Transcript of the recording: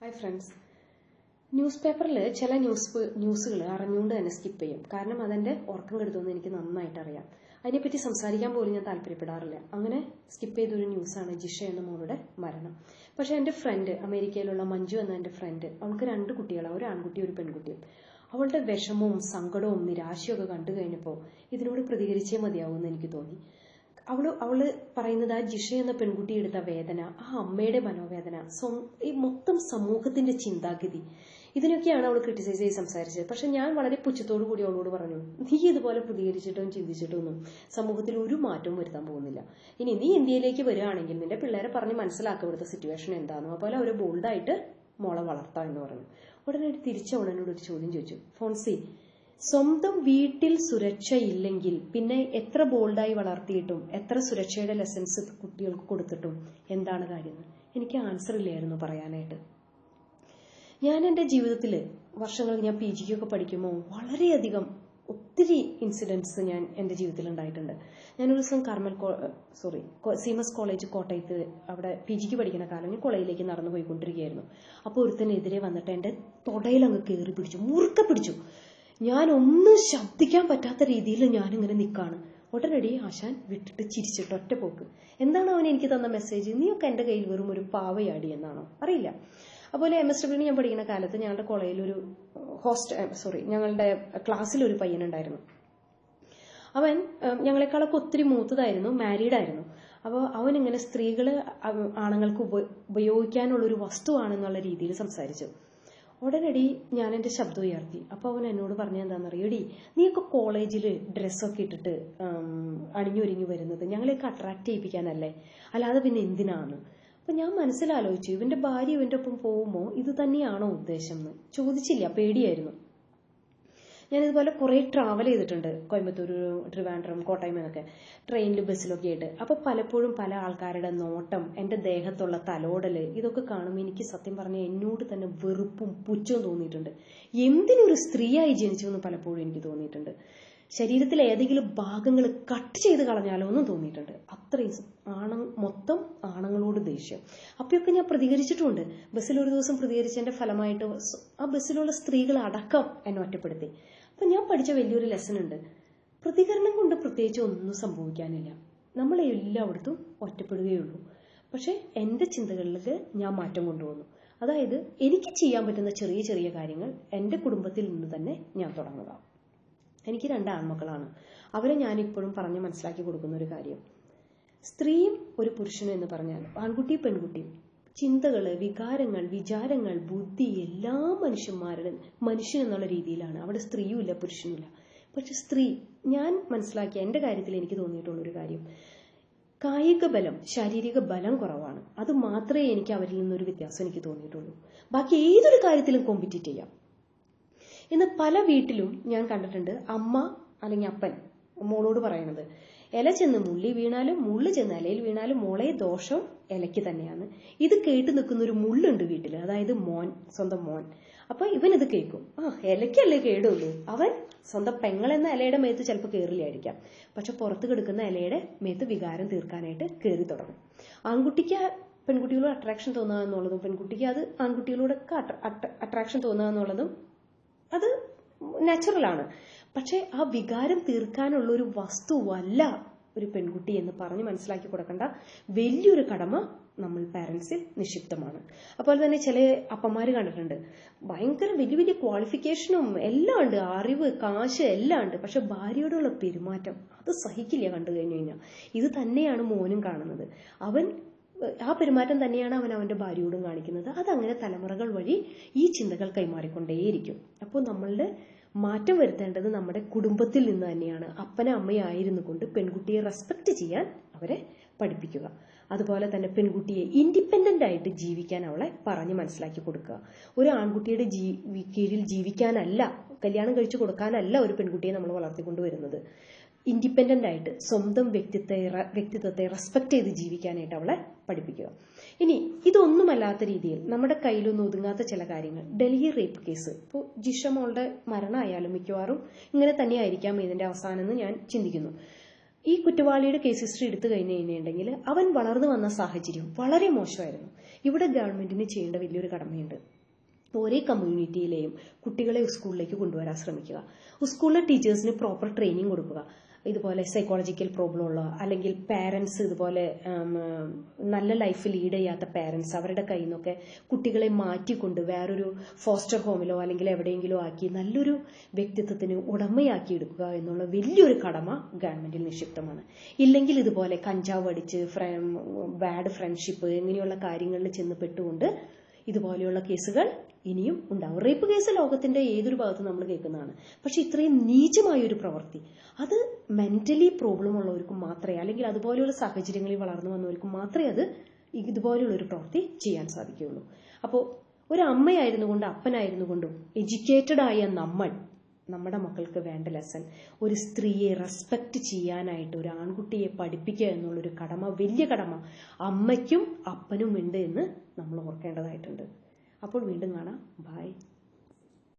Hi friends news പേപ്പറിൽ ചില news ന്യൂസുകൾ അറിഞ്ഞുകൊണ്ട് തന്നെ സ്കിപ്പ് ചെയ്യും. കാരണം അതെന്റെ ഉറക്കം കെടുത്തുമെന്ന് എനിക്ക് നന്നായിട്ട് അറിയാം അതിനെപ്പറ്റി സംസാരിക്കാൻ പോലും ഞാൻ താല്പര്യപ്പെടാറില്ല. അങ്ങനെ സ്കിപ്പ് ചെയ്തൊരു ന്യൂസാണ് ജിഷ എന്ന മോളുടെ മരണം. പക്ഷെ എന്റെ ഫ്രണ്ട് അമേരിക്കയിലുള്ള മഞ്ജു എന്ന എന്റെ ഫ്രണ്ട് അവൾക്ക് രണ്ട് കുട്ടികളാണ് ഒരു ആൺകുട്ടിയും ഒരു പെൺകുട്ടിയും അവളുടെ വിഷമവും സങ്കടവും നിരാശയും ഒക്കെ കണ്ടു കഴിഞ്ഞപ്പോൾ ഇതിനോട് പ്രതികരിച്ചേ മതിയാവുമെന്ന് എനിക്ക് തോന്നി. അവൾ അവൾ പറയുന്നത് ആ ജിഷ എന്ന പെൺകുട്ടി എടുത്ത വേദന ആ അമ്മയുടെ മനോവേദന ഈ മൊത്തം സമൂഹത്തിന്റെ ചിന്താഗതി. ഇതിനൊക്കെയാണ് അവൾ ക്രിറ്റിസൈസ് ചെയ്ത് സംസാരിച്ചത്. പക്ഷെ ഞാൻ വളരെ പുച്ഛത്തോടു കൂടി അവളോട് പറഞ്ഞു നീ ഇതുപോലെ പ്രതികരിച്ചിട്ടും ചിന്തിച്ചിട്ടും ഒന്നും സമൂഹത്തിൽ ഒരു മാറ്റവും വരുത്താൻ പോകുന്നില്ല. ഇനി നീ ഇന്ത്യയിലേക്ക് വരികയാണെങ്കിൽ നിന്റെ പിള്ളേരെ പറഞ്ഞ് മനസ്സിലാക്കുക ഇവിടുത്തെ സിറ്റുവേഷൻ എന്താണെന്ന്. അതുപോലെ അവരെ ബോൾഡായിട്ട് മോളെ വളർത്താം എന്ന് പറഞ്ഞു. ഉടനെ തിരിച്ച് ഒരു ചോദ്യം ചോദിച്ചു. ഫോൺസി സ്വന്തം വീട്ടിൽ സുരക്ഷയില്ലെങ്കിൽ പിന്നെ എത്ര ബോൾഡായി വളർത്തിയിട്ടും എത്ര സുരക്ഷയുടെ ലെസൺസ് കുട്ടികൾക്ക് കൊടുത്തിട്ടും എന്താണ് കാര്യം? എനിക്ക് ആൻസർ ഇല്ലായിരുന്നു പറയാനായിട്ട്. ഞാൻ എന്റെ ജീവിതത്തിൽ വർഷങ്ങൾ ഞാൻ പി ജിക്കൊക്കെ പഠിക്കുമ്പോൾ വളരെയധികം ഒത്തിരി ഇൻസിഡൻസ് ഞാൻ എന്റെ ജീവിതത്തിൽ ഉണ്ടായിട്ടുണ്ട്. ഞാൻ ഞാനൊരു ദിവസം കാർമൽ സോറി സീമസ് കോളേജ് കോട്ടയത്ത് അവിടെ പി ജിക്ക് പഠിക്കുന്ന കാലം ഞാൻ കോളേജിലേക്ക് നടന്നു പോയിക്കൊണ്ടിരിക്കുകയായിരുന്നു അപ്പോൾ ഒരുത്തനെതിരെ വന്നിട്ട് എന്റെ തുടയിലങ്ങ് കയറി പിടിച്ചു മുറുക്കെ പിടിച്ചു. ഞാൻ ഒന്നും ശബ്ദിക്കാൻ പറ്റാത്ത രീതിയിൽ ഞാനിങ്ങനെ നിൽക്കാണ് ഉടനടി ആശാൻ വിട്ടിട്ട് ചിരിച്ചിട്ട് ഒറ്റ പോക്ക്. എന്താണ് അവൻ എനിക്ക് തന്ന മെസ്സേജ് നീയൊക്കെ എന്റെ കയ്യിൽ വെറും ഒരു പാവയാടി എന്നാണോ? അറിയില്ല. അതുപോലെ എം എസ് ഡബ്ല്യു ഞാൻ പഠിക്കുന്ന കാലത്ത് ഞങ്ങളുടെ കോളേജിൽ ഒരു ഹോസ്റ്റ് സോറി ഞങ്ങളുടെ ക്ലാസ്സിൽ ഒരു പയ്യനുണ്ടായിരുന്നു അവൻ ഞങ്ങളെക്കാളൊക്കെ ഒത്തിരി മൂത്തതായിരുന്നു മാരീഡ് ആയിരുന്നു. അപ്പോൾ അവൻ ഇങ്ങനെ സ്ത്രീകൾ ആണുങ്ങൾക്ക് ഉപ ഉപയോഗിക്കാനുള്ള ഒരു വസ്തുവാണെന്നുള്ള രീതിയിൽ സംസാരിച്ചു. ഉടനടി ഞാൻ എന്റെ ശബ്ദം ഉയർത്തി. അപ്പോൾ അവൻ എന്നോട് പറഞ്ഞ എന്താണെന്നറിയോടി നീയൊക്കെ കോളേജിൽ ഡ്രസ്സൊക്കെ ഇട്ടിട്ട് അണിഞ്ഞൊരുങ്ങി വരുന്നത് ഞങ്ങളെയൊക്കെ അട്രാക്ട് ചെയ്യിപ്പിക്കാനല്ലേ? അല്ലാതെ പിന്നെ എന്തിനാണ്? അപ്പം ഞാൻ മനസ്സിലാലോചിച്ചു ഇവന്റെ ഭാര്യ ഇവന്റെ ഒപ്പം പോകുമ്പോൾ ഇത് തന്നെയാണോ ഉദ്ദേശം എന്ന്. ചോദിച്ചില്ല പേടിയായിരുന്നു. ഞാൻ ഇതുപോലെ കുറേ ട്രാവൽ ചെയ്തിട്ടുണ്ട്. കോയമ്പത്തൂർ ട്രിവാൻഡ്രം കോട്ടയം എന്നൊക്കെ. ട്രെയിനിലും ബസ്സിലൊക്കെ ആയിട്ട്. അപ്പോൾ പലപ്പോഴും പല ആൾക്കാരുടെ നോട്ടം എന്റെ ദേഹത്തുള്ള തലോടൽ ഇതൊക്കെ കാണുമ്പോൾ എനിക്ക് സത്യം പറഞ്ഞാൽ എന്നോട് തന്നെ വെറുപ്പും പുച്ഛവും തോന്നിയിട്ടുണ്ട്. എന്തിനൊരു സ്ത്രീയായി ജനിച്ചു എന്ന് പലപ്പോഴും എനിക്ക് തോന്നിയിട്ടുണ്ട്. ശരീരത്തിലെ ഏതെങ്കിലും ഭാഗങ്ങൾ കട്ട് ചെയ്ത് കളഞ്ഞാലോ എന്നും തോന്നിയിട്ടുണ്ട്. അത്രയും ആണ മൊത്തം ആണുങ്ങളോട് ദേഷ്യം. അപ്പോഴൊക്കെ ഞാൻ പ്രതികരിച്ചിട്ടുണ്ട്. ബസ്സിൽ ഒരു ദിവസം പ്രതികരിച്ചതിന്റെ ഫലമായിട്ട് ആ ബസ്സിലുള്ള സ്ത്രീകൾ അടക്കം എന്നെ ഒറ്റപ്പെടുത്തി. അപ്പൊ ഞാൻ പഠിച്ച വലിയൊരു ലെസൺ ഉണ്ട് പ്രതികരണം കൊണ്ട് പ്രത്യേകിച്ച് ഒന്നും സംഭവിക്കാനില്ല. നമ്മൾ എല്ലായിടത്തും ഒറ്റപ്പെടുകയുള്ളൂ. പക്ഷെ എന്റെ ചിന്തകളിലേക്ക് ഞാൻ മാറ്റം കൊണ്ടുവന്നു. അതായത് എനിക്ക് ചെയ്യാൻ പറ്റുന്ന ചെറിയ ചെറിയ കാര്യങ്ങൾ എന്റെ കുടുംബത്തിൽ നിന്ന് തന്നെ ഞാൻ തുടങ്ങുക. എനിക്ക് രണ്ട് ആൺമക്കളാണ് അവരെ ഞാൻ ഇപ്പോഴും പറഞ്ഞ് മനസ്സിലാക്കി കൊടുക്കുന്ന ഒരു കാര്യം. സ്ത്രീയും ഒരു പുരുഷനും എന്ന് പറഞ്ഞാൽ ആൺകുട്ടി പെൺകുട്ടി ചിന്തകൾ വികാരങ്ങൾ വിചാരങ്ങൾ ബുദ്ധി എല്ലാ മനുഷ്യന്മാരുടെ മനുഷ്യൻ എന്നുള്ള രീതിയിലാണ്. അവിടെ സ്ത്രീയുമില്ല പുരുഷനുമില്ല. പക്ഷെ സ്ത്രീ ഞാൻ മനസ്സിലാക്കിയ എന്റെ കാര്യത്തിൽ എനിക്ക് തോന്നിയിട്ടുള്ള ഒരു കാര്യം. കായിക ബലം ശാരീരിക ബലം കുറവാണ്. അത് മാത്രമേ എനിക്ക് അവരിൽ നിന്നൊരു വ്യത്യാസം എനിക്ക് തോന്നിയിട്ടുള്ളൂ. ബാക്കി ഏതൊരു കാര്യത്തിലും കോമ്പറ്റീറ്റ് ചെയ്യാം. ഇന്ന് പല വീട്ടിലും ഞാൻ കണ്ടിട്ടുണ്ട് അമ്മ അല്ലെങ്കിൽ അപ്പൻ മോളോട് പറയണത്. ഇല ചെന്ന് മുള്ളി വീണാലും മുള്ളു ചെന്ന് ഇലയിൽ വീണാലും മോളെ ദോഷം ഇലയ്ക്ക് തന്നെയാണ്. ഇത് കേട്ട് നിൽക്കുന്ന ഒരു മുള്ളുണ്ട് വീട്ടിൽ അതായത് മോൻ സ്വന്തം മോൻ. അപ്പൊ ഇവൻ ഇത് കേൾക്കും. ആ ഇലയ്ക്കല്ലേ കേടുള്ളൂ. അവൻ സ്വന്തം പെങ്ങൾ എന്ന ഇലയുടെ മേത്ത് ചിലപ്പോൾ കയറില്ലായിരിക്കാം പക്ഷെ പുറത്ത് കിടക്കുന്ന ഇലയുടെ മേത്ത് വികാരം തീർക്കാനായിട്ട് കയറി തുടങ്ങും. ആൺകുട്ടിക്ക് പെൺകുട്ടികളോട് അട്രാക്ഷൻ തോന്നുക എന്നുള്ളതും പെൺകുട്ടിക്ക് അത് ആൺകുട്ടികളോടൊക്കെ അട്രാക്ഷൻ തോന്നുക എന്നുള്ളതും അത് നാച്ചുറലാണ് പക്ഷെ ആ വികാരം തീർക്കാനുള്ള ഒരു വസ്തുവല്ല ഒരു പെൺകുട്ടി എന്ന് പറഞ്ഞ് മനസ്സിലാക്കി കൊടുക്കേണ്ട. വലിയൊരു കടമ നമ്മൾ പാരൻസിൽ നിക്ഷിപ്തമാണ്. അതുപോലെ തന്നെ ചില അപ്പന്മാര് കണ്ടിട്ടുണ്ട്. ഭയങ്കര വലിയ വലിയ ക്വാളിഫിക്കേഷനും എല്ലാം ഉണ്ട്. അറിവ് കാശ് എല്ലാം ഉണ്ട്. പക്ഷെ ഭാര്യയോടുള്ള പെരുമാറ്റം അത് സഹിക്കില്ല കണ്ടു കഴിഞ്ഞു കഴിഞ്ഞാൽ. ഇത് തന്നെയാണ് മോനും കാണുന്നത്. അവൻ ആ പെരുമാറ്റം തന്നെയാണ് അവൻ അവന്റെ ഭാര്യയോടും കാണിക്കുന്നത്. അതങ്ങനെ തലമുറകൾ വഴി ഈ ചിന്തകൾ കൈമാറിക്കൊണ്ടേയിരിക്കും. അപ്പോൾ നമ്മളുടെ മാറ്റം വരുത്തേണ്ടത് നമ്മുടെ കുടുംബത്തിൽ നിന്ന് തന്നെയാണ്. അപ്പന അമ്മയായിരുന്നു കൊണ്ട് പെൺകുട്ടിയെ റെസ്പെക്ട് ചെയ്യാൻ അവരെ പഠിപ്പിക്കുക. അതുപോലെ തന്നെ പെൺകുട്ടിയെ ഇൻഡിപെൻഡന്റ് ആയിട്ട് ജീവിക്കാൻ അവളെ പറഞ്ഞ് മനസ്സിലാക്കി കൊടുക്കുക. ഒരു ആൺകുട്ടിയുടെ ജീ കീഴിൽ ജീവിക്കാനല്ല കല്യാണം കഴിച്ചു കൊടുക്കാനല്ല ഒരു പെൺകുട്ടിയെ നമ്മൾ വളർത്തിക്കൊണ്ടുവരുന്നത്. ഇൻഡിപെൻഡന്റ് ആയിട്ട് സ്വന്തം വ്യക്തിത്വത്തെ വ്യക്തിത്വത്തെ റെസ്പെക്ട് ചെയ്ത് ജീവിക്കാനായിട്ട് അവളെ പഠിപ്പിക്കുക. ഇനി ഇതൊന്നുമല്ലാത്ത രീതിയിൽ നമ്മുടെ കയ്യിലൊന്നും ഒതുങ്ങാത്ത ചില കാര്യങ്ങൾ. ഡൽഹി റേപ്പ് കേസ് ഇപ്പോൾ ജിഷ മോളുടെ മരണമായാലും മിക്കവാറും ഇങ്ങനെ തന്നെയായിരിക്കാം ഇതിന്റെ അവസാനം എന്ന് ഞാൻ ചിന്തിക്കുന്നു. ഈ കുറ്റവാളിയുടെ കേസ് ഹിസ്റ്ററി എടുത്തു കഴിഞ്ഞു കഴിഞ്ഞിട്ടുണ്ടെങ്കിൽ അവൻ വളർന്നു വന്ന സാഹചര്യം വളരെ മോശമായിരുന്നു. ഇവിടെ ഗവൺമെന്റിന് ചെയ്യേണ്ട വലിയൊരു കടമയുണ്ട്. ഓരോ കമ്മ്യൂണിറ്റിയിലെയും കുട്ടികളെ സ്കൂളിലേക്ക് കൊണ്ടുവരാൻ ശ്രമിക്കുക. സ്കൂളിലെ ടീച്ചേഴ്സിന് പ്രോപ്പർ ട്രെയിനിങ് കൊടുക്കുക. ഇതുപോലെ സൈക്കോളജിക്കൽ പ്രോബ്ലം ഉള്ള അല്ലെങ്കിൽ പാരൻസ് ഇതുപോലെ നല്ല ലൈഫ് ലീഡ് ചെയ്യാത്ത പാരൻസ് അവരുടെ കയ്യിൽ നിന്നൊക്കെ കുട്ടികളെ മാറ്റിക്കൊണ്ട് വേറൊരു ഫോസ്റ്റർ ഹോമിലോ അല്ലെങ്കിൽ എവിടെയെങ്കിലും ആക്കി നല്ലൊരു വ്യക്തിത്വത്തിന് ഉടമയാക്കി എടുക്കുക എന്നുള്ള വലിയൊരു കടമ ഗവൺമെന്റിൽ നിക്ഷിപ്തമാണ്. ഇല്ലെങ്കിൽ ഇതുപോലെ കഞ്ചാവ് അടിച്ച് ബാഡ് ഫ്രണ്ട്ഷിപ്പ് ഇങ്ങനെയുള്ള കാര്യങ്ങളിൽ ചെന്ന് പെട്ടുകൊണ്ട് ഇതുപോലെയുള്ള കേസുകൾ ഇനിയും ഉണ്ടാവും. റേപ്പ് കേസ് ലോകത്തിന്റെ ഏതൊരു ഭാഗത്തും നമ്മൾ കേൾക്കുന്നതാണ്. പക്ഷെ ഇത്രയും നീചമായ ഒരു പ്രവൃത്തി അത് മെന്റലി പ്രോബ്ലം ഉള്ളവർക്കും മാത്രമേ അല്ലെങ്കിൽ അതുപോലെയുള്ള സാഹചര്യങ്ങളിൽ വളർന്നു വന്നവർക്കും മാത്രമേ അത് ഇതുപോലെയുള്ള ഒരു പ്രവൃത്തി ചെയ്യാൻ സാധിക്കുകയുള്ളൂ. അപ്പോൾ ഒരു അമ്മയായിരുന്നു കൊണ്ട് അപ്പനായിരുന്നു കൊണ്ടും എഡ്യൂക്കേറ്റഡ് ആയ നമ്മൾ നമ്മുടെ മക്കൾക്ക് വേണ്ട ലെസൺ ഒരു സ്ത്രീയെ റെസ്പെക്ട് ചെയ്യാനായിട്ട് ഒരു ആൺകുട്ടിയെ പഠിപ്പിക്കുക എന്നുള്ളൊരു കടമ വലിയ കടമ അമ്മയ്ക്കും അപ്പനും ഉണ്ട് എന്ന് നമ്മൾ ഓർക്കേണ്ടതായിട്ടുണ്ട്. അപ്പോൾ വീണ്ടും കാണാം. ബൈ